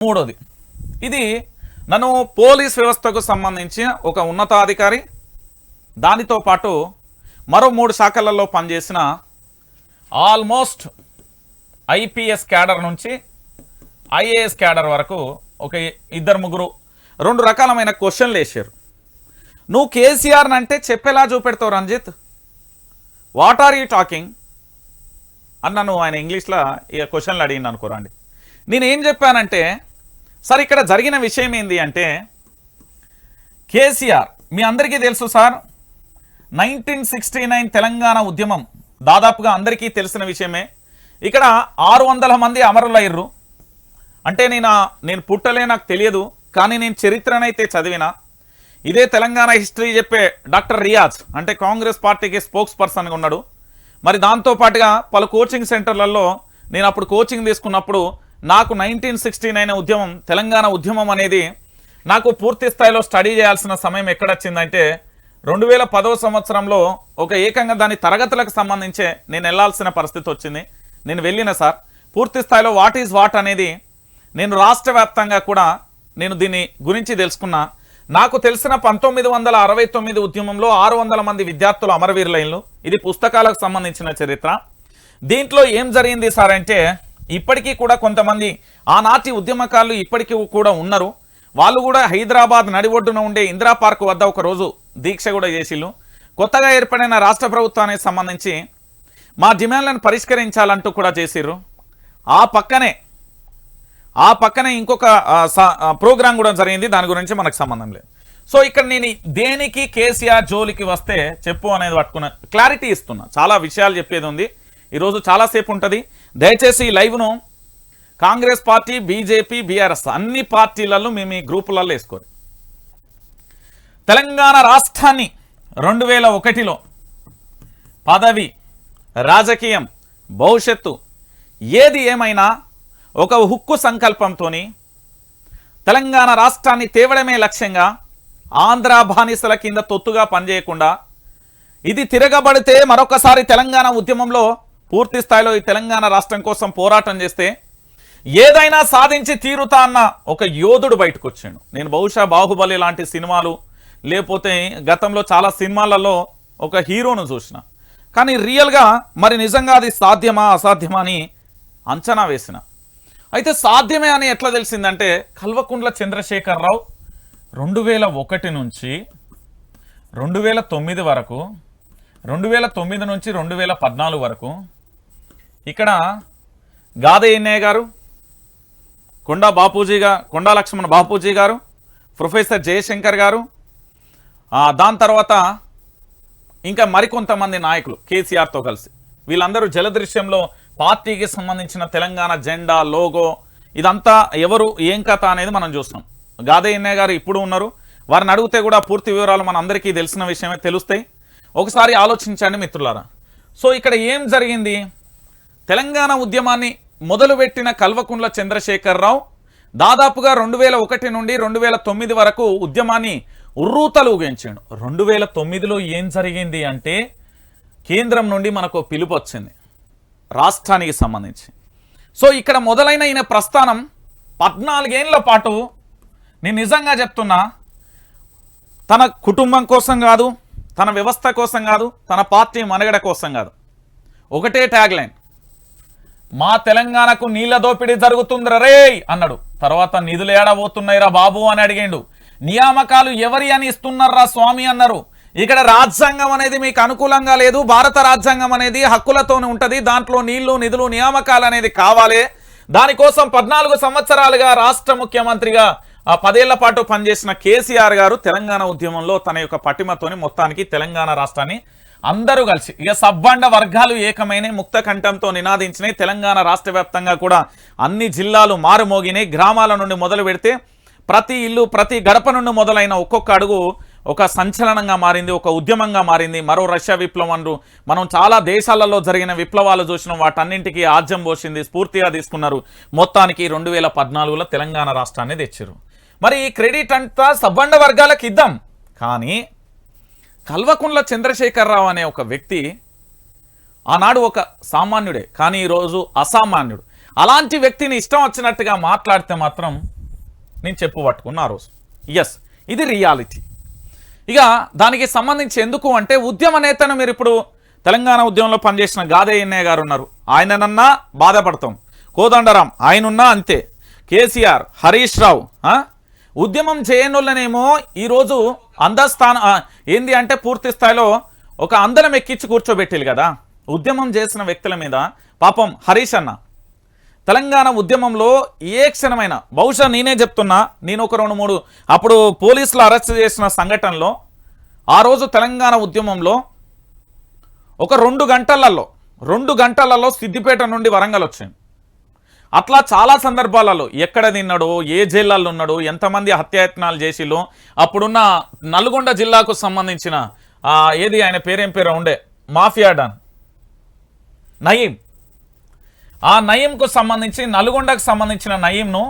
మూడోది. ఇది నన్ను పోలీస్ వ్యవస్థకు సంబంధించిన ఒక ఉన్నతాధికారి దానితో పాటు మరో మూడు శాఖలలో పనిచేసిన ఆల్మోస్ట్ ఐపీఎస్ క్యాడర్ నుంచి ఐఏఎస్ క్యాడర్ వరకు ఒక ఇద్దరు ముగ్గురు రెండు రకాలమైన క్వశ్చన్లు వేసారు నువ్వు కేసీఆర్ అంటే చెప్పేలా చూపెడతావు Ranjith? What are you talking అని నన్ను ఆయన ఇంగ్లీష్లో ఇక క్వశ్చన్లు అడిగింది అనుకోరండి నేను ఏం చెప్పానంటే సార్ ఇక్కడ జరిగిన విషయం ఏంది అంటే కేసీఆర్ మీ అందరికీ తెలుసు sir nineteen sixty nine Telangana ఉద్యమం దాదాపుగా అందరికీ తెలిసిన విషయమే. ఇక్కడ ఆరు వందల మంది అమరులయ్యారు అంటే నేను నేను పుట్టలే నాకు తెలియదు కానీ నేను చరిత్రనైతే చదివిన. ఇదే తెలంగాణ హిస్టరీ చెప్పే డాక్టర్ రియాజ్ అంటే కాంగ్రెస్ పార్టీకి స్పోక్స్ పర్సన్గా ఉన్నాడు. మరి దాంతో పాటుగా పలు కోచింగ్ సెంటర్లలో నేను అప్పుడు కోచింగ్ తీసుకున్నప్పుడు నాకు నైన్టీన్ సిక్స్టీ నైన్ ఉద్యమం తెలంగాణ ఉద్యమం అనేది నాకు పూర్తి స్థాయిలో స్టడీ చేయాల్సిన సమయం ఎక్కడొచ్చిందంటే రెండు వేల పదవ సంవత్సరంలో ఒక ఏకంగా దాని తరగతులకు సంబంధించే నేను వెళ్ళాల్సిన పరిస్థితి వచ్చింది. నేను వెళ్ళిన సార్. పూర్తి స్థాయిలో వాట్ ఈజ్ వాట్ అనేది నేను రాష్ట్ర వ్యాప్తంగా కూడా నేను దీని గురించి తెలుసుకున్నా. నాకు తెలిసిన పంతొమ్మిది వందల అరవై తొమ్మిది ఉద్యమంలో ఆరు వందల మంది విద్యార్థులు అమరవీరులైన్లు. ఇది పుస్తకాలకు సంబంధించిన చరిత్ర. దీంట్లో ఏం జరిగింది సార్ అంటే ఇప్పటికీ కూడా కొంతమంది ఆనాటి ఉద్యమకారులు ఇప్పటికీ కూడా ఉన్నారు. వాళ్ళు కూడా హైదరాబాద్ నడిఒడ్డున ఉండే ఇందిరా పార్క్ వద్ద ఒకరోజు దీక్ష కూడా చేసిళ్ళు. కొత్తగా ఏర్పడిన రాష్ట్ర ప్రభుత్వానికి సంబంధించి మా డిమాండ్లను పరిష్కరించాలంటూ కూడా చేసిర్రు. ఆ పక్కనే ఆ పక్కనే ఇంకొక స- ప్రోగ్రాం కూడా జరిగింది. దాని గురించి మనకు సంబంధం లేదు. సో ఇక్కడ నేను దేనికి కేసీఆర్ జోలికి వస్తే చెప్పు అనేది పట్టుకున్న క్లారిటీ ఇస్తున్నా. చాలా విషయాలు చెప్పేది ఉంది. ఈరోజు చాలాసేపు ఉంటుంది. దయచేసి ఈ లైవ్ను కాంగ్రెస్ పార్టీ బీజేపీ బీఆర్ఎస్ అన్ని పార్టీలలో మేము ఈ గ్రూపులలో వేసుకోరు తెలంగాణ రాష్ట్రాన్ని రెండు వేల ఒకటిలో పదవి రాజకీయం భవిష్యత్తు ఏది ఏమైనా ఒక హుక్కు సంకల్పంతోని తెలంగాణ రాష్ట్రాన్ని తేవడమే లక్ష్యంగా ఆంధ్ర బానిసల కింద తొత్తుగా పనిచేయకుండా ఇది తిరగబడితే మరొకసారి తెలంగాణ ఉద్యమంలో పూర్తి స్థాయిలో ఈ తెలంగాణ రాష్ట్రం కోసం పోరాటం చేస్తే ఏదైనా సాధించి తీరుతా అన్న ఒక యోధుడు బయటకు వచ్చాడు నేను బహుశా బాహుబలి లాంటి సినిమాలు లేకపోతే గతంలో చాలా సినిమాలలో ఒక హీరోను చూసిన. కానీ రియల్గా మరి నిజంగా అది సాధ్యమా అసాధ్యమా అని అంచనా వేసిన. అయితే సాధ్యమే అని ఎట్లా తెలిసిందంటే కల్వకుండ్ల చంద్రశేఖరరావు రెండు వేల ఒకటి నుంచి రెండు వేల తొమ్మిది వరకు రెండు వేల తొమ్మిది నుంచి రెండు వేల పద్నాలుగు వరకు ఇక్కడ గాదే ఎన్నయ్య గారు కొండా బాపూజీగా కొండా లక్ష్మణ్ బాపూజీ గారు ప్రొఫెసర్ జయశంకర్ గారు దాని తర్వాత ఇంకా మరికొంతమంది నాయకులు కేసీఆర్తో కలిసి. వీళ్ళందరూ జలదృశ్యంలో పార్టీకి సంబంధించిన తెలంగాణ జెండా లోగో ఇదంతా ఎవరు ఏం కథ అనేది మనం చూస్తాం. గాదే ఎన్నయ్య గారు ఇప్పుడు ఉన్నారు. వారిని అడిగితే కూడా పూర్తి వివరాలు మన అందరికీ తెలిసిన విషయమే తెలుస్తాయి. ఒకసారి ఆలోచించండి మిత్రులారా. సో ఇక్కడ ఏం జరిగింది? తెలంగాణ ఉద్యమాన్ని మొదలుపెట్టిన కల్వకుంట్ల చంద్రశేఖరరావు దాదాపుగా రెండు వేల ఒకటి నుండి రెండు వేల తొమ్మిది వరకు ఉద్యమాన్ని ఉర్రూతలు ఊగించాడు. రెండు వేల తొమ్మిదిలో ఏం జరిగింది అంటే కేంద్రం నుండి మనకు పిలుపు వచ్చింది. రాష్ట్రానికి సంబంధించి. సో ఇక్కడ మొదలైన ఈయన ప్రస్థానం పద్నాలుగేళ్ళ పాటు నేను నిజంగా చెప్తున్నా తన కుటుంబం కోసం కాదు తన వ్యవస్థ కోసం కాదు తన పార్టీ మనగడ కోసం కాదు. ఒకటే ట్యాగ్ లైన్ మా తెలంగాణకు నీళ్ళ దోపిడీ జరుగుతుందిరా రే అన్నాడు. తర్వాత నిధులు ఏడబోతున్నాయిరా బాబు అని అడిగిండు. నియామకాలు ఎవరి అని ఇస్తున్నారా స్వామి అన్నారు. ఇక్కడ రాజ్యాంగం అనేది మీకు అనుకూలంగా లేదు భారత రాజ్యాంగం అనేది హక్కులతోనే ఉంటది దాంట్లో నీళ్ళు నిధులు నియామకాలు అనేది కావాలి. దానికోసం పద్నాలుగు సంవత్సరాలుగా రాష్ట్ర ముఖ్యమంత్రిగా ఆ పదేళ్ళ పాటు పనిచేసిన కేసీఆర్ గారు తెలంగాణ ఉద్యమంలో తన యొక్క పటిమతోని మొత్తానికి తెలంగాణ రాష్ట్రాన్ని అందరూ కలిసి ఇక సబ్బండ వర్గాలు ఏకమైన ముక్త కంఠంతో నినాదించినాయి. తెలంగాణ రాష్ట్ర వ్యాప్తంగా కూడా అన్ని జిల్లాలు మారుమోగినాయి. గ్రామాల నుండి మొదలు పెడితే ప్రతి ఇల్లు ప్రతి గడప నుండి మొదలైన ఒక్కొక్క అడుగు ఒక సంచలనంగా మారింది ఒక ఉద్యమంగా మారింది. మరో రష్యా విప్లవం అంటూ మనం చాలా దేశాలలో జరిగిన విప్లవాలు చూసినాం. వాటన్నింటికీ ఆజ్యం పోసింది స్ఫూర్తిగా తీసుకున్నారు. మొత్తానికి రెండు వేల పద్నాలుగులో తెలంగాణ రాష్ట్రాన్ని తెచ్చారు మరి ఈ క్రెడిట్ అంతా సబ్బండ వర్గాలకు ఇద్దాం. కానీ కల్వకుండ్ల చంద్రశేఖరరావు అనే ఒక వ్యక్తి ఆనాడు ఒక సామాన్యుడే కానీ ఈరోజు అసామాన్యుడు. అలాంటి వ్యక్తిని ఇష్టం వచ్చినట్టుగా మాట్లాడితే మాత్రం నేను చెప్పు పట్టుకున్నా ఆ రోజు. ఎస్ ఇది రియాలిటీ ఇక దానికి సంబంధించి ఎందుకు అంటే ఉద్యమ నేతను మీరు ఇప్పుడు తెలంగాణ ఉద్యమంలో పనిచేసిన గాదయ్యన్నయ్య గారు ఉన్నారు. ఆయననన్నా బాధపడతాం. కోదండరాం ఆయనున్నా అంతే. కేసీఆర్ హరీష్ రావు ఉద్యమం చేయనోళ్ళనేమో ఈరోజు అందస్థాన ఏంది అంటే పూర్తి స్థాయిలో ఒక అందరం ఎక్కించి కూర్చోబెట్టిలు కదా. ఉద్యమం చేసిన వ్యక్తుల మీద పాపం హరీష్ అన్న. తెలంగాణ ఉద్యమంలో ఏ క్షణమైన బహుశా నేనే చెప్తున్నా నేను ఒక రెండు మూడు అప్పుడు పోలీసులు అరెస్ట్ చేసిన సంఘటనలో ఆ రోజు తెలంగాణ ఉద్యమంలో ఒక రెండు గంటలలో రెండు గంటలలో సిద్దిపేట నుండి వరంగల్ వచ్చింది. అట్లా చాలా సందర్భాలలో ఎక్కడ తిన్నాడో ఏ జిల్లాల్లో ఉన్నాడో ఎంతమంది హత్యాయత్నాలు చేసిలో అప్పుడున్న నల్గొండ జిల్లాకు సంబంధించిన ఏది ఆయన పేరేం పేరు ఉండే మాఫియా డాన్ నయీం. ఆ నయీంకు సంబంధించి నల్గొండకు సంబంధించిన నయీంను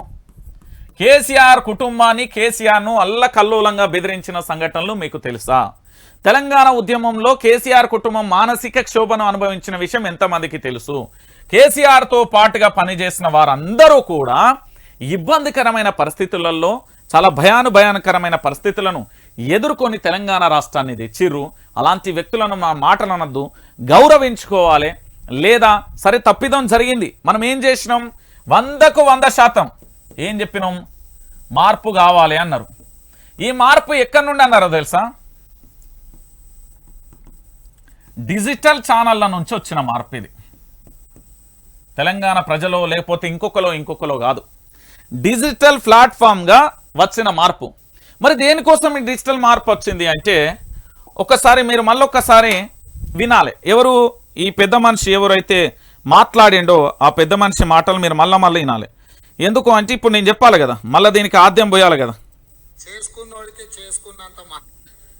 కేసీఆర్ కుటుంబాన్ని కేసీఆర్ను అల్లకల్లోలంగా బెదిరించిన సంఘటనలు మీకు తెలుసా? తెలంగాణ ఉద్యమంలో కేసీఆర్ కుటుంబం మానసిక క్షోభను అనుభవించిన విషయం ఎంతమందికి తెలుసు? కేసీఆర్తో పాటుగా పనిచేసిన వారందరూ కూడా ఇబ్బందికరమైన పరిస్థితులలో చాలా భయాను భయానకరమైన పరిస్థితులను ఎదుర్కొని తెలంగాణ రాష్ట్రాన్ని తెచ్చిర్రు. అలాంటి వ్యక్తులను మా మాటలు అనొద్దు గౌరవించుకోవాలి. లేదా సరే తప్పిదం జరిగింది. మనం ఏం చేసినాం? వందకు వంద శాతం ఏం చెప్పినాం? మార్పు కావాలి అన్నారు. ఈ మార్పు ఎక్కడి నుండి అన్నారో తెలుసా? డిజిటల్ ఛానళ్ళ నుంచి వచ్చిన మార్పు ఇది. తెలంగాణ ప్రజలో లేకపోతే ఇంకొకలో ఇంకొకలో కాదు. డిజిటల్ ప్లాట్ఫామ్గా వచ్చిన మార్పు. మరి దేనికోసం ఈ డిజిటల్ మార్పు వచ్చింది అంటే ఒకసారి మీరు మళ్ళొక్కసారి వినాలి. ఎవరు ఈ పెద్ద మనిషి ఎవరైతే మాట్లాడిండో ఆ పెద్ద మనిషి మాటలు మీరు మళ్ళా మళ్ళీ వినాలి. ఎందుకు అంటే ఇప్పుడు నేను చెప్పాలి కదా మళ్ళీ దీనికి ఆద్యం పోయాలి కదా.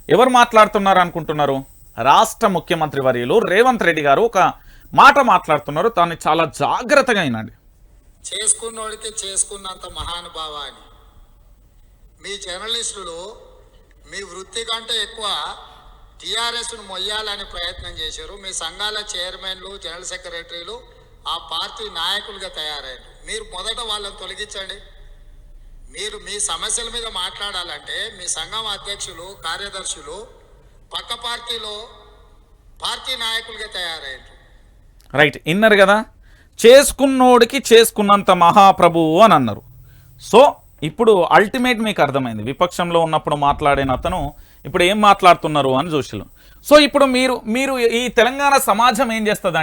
ఎవరు మాట్లాడుతున్నారు అనుకుంటున్నారు? రాష్ట్ర ముఖ్యమంత్రి వర్యులు రేవంత్ రెడ్డి గారు ఒక మాట మాట్లాడుతున్నారు. దాన్ని చాలా జాగ్రత్తగా అయినండి చేసుకున్నోడికి చేసుకున్నంత మహానుభావ అని మీ జర్నలిస్టులు మీ వృత్తి కంటే ఎక్కువ టీఆర్ఎస్ను మొయ్యాలని ప్రయత్నం చేశారు. మీ సంఘాల చైర్మన్లు జనరల్ సెక్రటరీలు ఆ పార్టీ నాయకులుగా తయారయ్యారు. మీరు మొదట వాళ్ళని తొలగించండి. మీరు మీ సమస్యల మీద మాట్లాడాలంటే మీ సంఘం అధ్యక్షులు కార్యదర్శులు పక్క పార్టీలో పార్టీ నాయకులుగా తయారయ్యారు. రైట్ ఇన్నర్ కదా? చేసుకున్నోడికి చేసుకున్నంత మహాప్రభువు అని అన్నారు. సో ఇప్పుడు అల్టిమేట్ మీకు అర్థమైంది. విపక్షంలో ఉన్నప్పుడు మాట్లాడిన అతను ఇప్పుడు ఏం మాట్లాడుతున్నారు అని చూసిలు సో ఇప్పుడు మీరు మీరు ఈ తెలంగాణ సమాజం ఏం చేస్తుంది